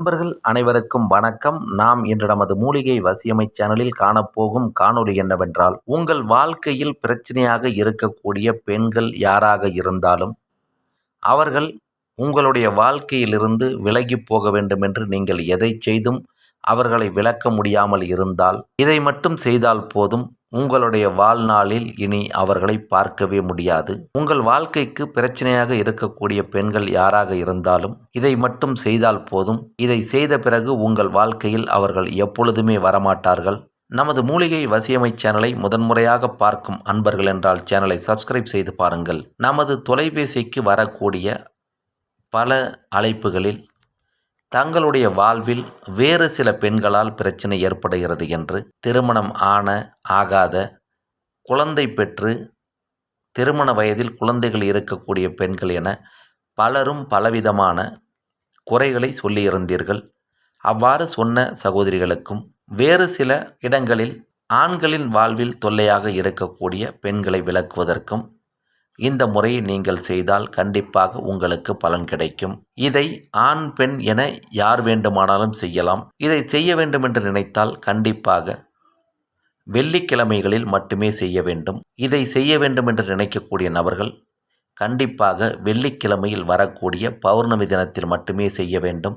நண்பர்கள் அனைவருக்கும் வணக்கம். நாம் இன்று நமது மூலிகை வசியமை சேனலில் காணப்போகும் காணொளி என்னவென்றால் உங்கள் வாழ்க்கையில் பிரச்சனையாக இருக்கக்கூடிய பெண்கள் யாராக இருந்தாலும் அவர்கள் உங்களுடைய வாழ்க்கையிலிருந்து விலகி போக வேண்டும் என்று நீங்கள் எதை செய்தும் அவர்களை விளக்க முடியாமல் இருந்தால் இதை மட்டும் செய்தால் போதும். உங்களுடைய வாழ்நாளில் இனி அவர்களை பார்க்கவே முடியாது. உங்கள் வாழ்க்கைக்கு பிரச்சனையாக இருக்கக்கூடிய பெண்கள் யாராக இருந்தாலும் இதை மட்டும் செய்தால் போதும். இதை செய்த பிறகு உங்கள் வாழ்க்கையில் அவர்கள் எப்பொழுதுமே வரமாட்டார்கள். நமது மூலிகை வசியமை சேனலை முதன்முறையாக பார்க்கும் அன்பர்கள் என்றால் சேனலை சப்ஸ்கிரைப் செய்து பாருங்கள். நமது தொலைபேசிக்கு வரக்கூடிய பல அழைப்புகளில் தங்களுடைய வாழ்வில் வேறு சில பெண்களால் பிரச்சனை ஏற்படுகிறது என்று திருமணம் ஆன ஆகாத குழந்தை பெற்று திருமண வயதில் குழந்தைகள் இருக்கக்கூடிய பெண்கள் என பலரும் பலவிதமான குறைகளை சொல்லியிருந்தீர்கள். அவ்வாறு சொன்ன சகோதரிகளுக்கும் வேறு சில இடங்களில் ஆண்களின் வாழ்வில் தொல்லையாக இருக்கக்கூடிய பெண்களை விளக்குவதற்கும் இந்த முறையை நீங்கள் செய்தால் கண்டிப்பாக உங்களுக்கு பலன் கிடைக்கும். இதை ஆண் பெண் என யார் வேண்டுமானாலும் செய்யலாம். இதை செய்ய வேண்டும் என்று நினைத்தால் கண்டிப்பாக வெள்ளிக்கிழமைகளில் மட்டுமே செய்ய வேண்டும். இதை செய்ய வேண்டும் என்று நினைக்கக்கூடிய நபர்கள் கண்டிப்பாக வெள்ளிக்கிழமையில் வரக்கூடிய பௌர்ணமி தினத்தில் மட்டுமே செய்ய வேண்டும்.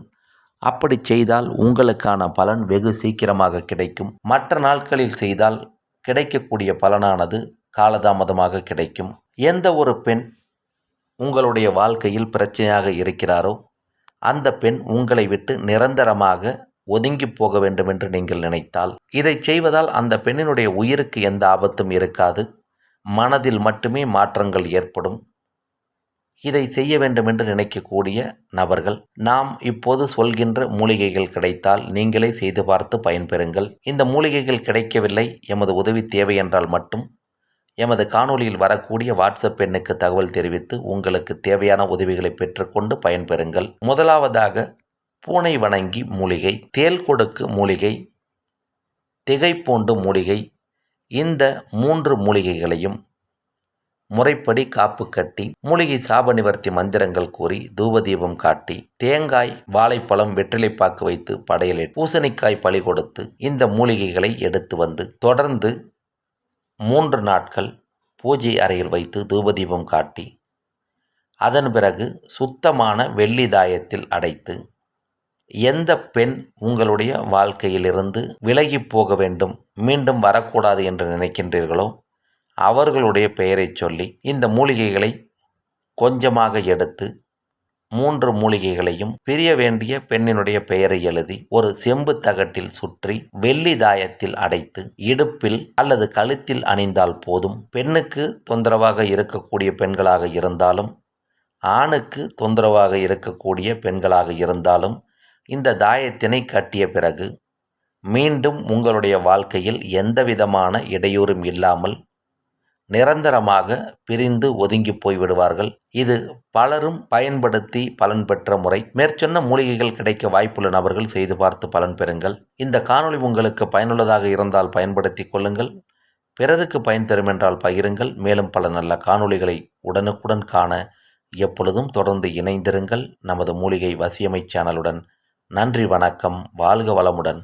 அப்படி செய்தால் உங்களுக்கான பலன் வெகு சீக்கிரமாக கிடைக்கும். மற்ற நாட்களில் செய்தால் கிடைக்கக்கூடிய பலனானது காலதாமதமாக கிடைக்கும். எந்த ஒரு பெண் உங்களுடைய வாழ்க்கையில் பிரச்சனையாக இருக்கிறாரோ அந்த பெண் உங்களை விட்டு நிரந்தரமாக ஒதுங்கி போக வேண்டும் என்று நீங்கள் நினைத்தால் இதை செய்வதால் அந்த பெண்ணினுடைய உயிருக்கு எந்த ஆபத்தும் இருக்காது மனதில் மட்டுமே மாற்றங்கள் ஏற்படும். இதை செய்ய வேண்டும் என்று நினைக்கக்கூடிய நபர்கள் நாம் இப்போது சொல்கின்ற மூலிகைகள் கிடைத்தால் நீங்களே செய்து பார்த்து பயன்பெறுங்கள். இந்த மூலிகைகள் கிடைக்கவில்லை எமது உதவி தேவை என்றால் மட்டும் எமது காணொலியில் வரக்கூடிய வாட்ஸ்அப் எண்ணுக்கு தகவல் தெரிவித்து உங்களுக்கு தேவையான உதவிகளை பெற்றுக்கொண்டு பயன்பெறுங்கள். முதலாவதாக பூனை வணங்கி மூலிகை தேல் கொடுக்கு மூலிகை திகைப்பூண்டு மூலிகை இந்த மூன்று மூலிகைகளையும் முறைப்படி காப்பு கட்டி மூலிகை சாப நிவர்த்தி மந்திரங்கள் கூறி தூபதீபம் காட்டி தேங்காய் வாழைப்பழம் வெற்றிலைப்பாக்கு வைத்து படையலில் பூசணிக்காய் பழி கொடுத்து இந்த மூலிகைகளை எடுத்து வந்து தொடர்ந்து மூன்று நாட்கள் பூஜை அறையில் வைத்து தூபதீபம் காட்டி அதன் பிறகு சுத்தமான வெள்ளி தாயத்தில் அடைத்து எந்த பெண் உங்களுடைய வாழ்க்கையிலிருந்து விலகி போக வேண்டும் மீண்டும் வரக்கூடாது என்று நினைக்கின்றீர்களோ அவர்களுடைய பெயரை சொல்லி இந்த மூலிகைகளை கொஞ்சமாக எடுத்து மூன்று மூலிகைகளையும் பிரிய வேண்டிய பெண்ணினுடைய பெயரை எழுதி ஒரு செம்பு தகட்டில் சுற்றி வெள்ளி தாயத்தில் அடைத்து இடுப்பில் அல்லது கழுத்தில் அணிந்தால் போதும். பெண்ணுக்கு தொந்தரவாக இருக்கக்கூடிய பெண்களாக இருந்தாலும் ஆணுக்கு தொந்தரவாக இருக்கக்கூடிய பெண்களாக இருந்தாலும் இந்த தாயத்தினை கட்டிய பிறகு மீண்டும் உங்களுடைய வாழ்க்கையில் எந்தவிதமான இடையூறும் இல்லாமல் நிரந்தரமாக பிரிந்து ஒதுங்கி போய்விடுவார்கள். இது பலரும் பயன்படுத்தி பலன் பெற்ற முறை. மேற்சொன்ன மூலிகைகள் கிடைக்க வாய்ப்புள்ள நபர்கள் செய்து பார்த்து பலன் பெறுங்கள். இந்த காணொளி உங்களுக்கு பயனுள்ளதாக இருந்தால் பயன்படுத்தி கொள்ளுங்கள். பிறருக்கு பயன் தரும் என்றால் பகிருங்கள். மேலும் பல நல்ல காணொளிகளை உடனுக்குடன் காண எப்பொழுதும் தொடர்ந்து இணைந்திருங்கள். நமது மூலிகை வசியமை சேனலுடன் நன்றி வணக்கம். வாழ்க வளமுடன்.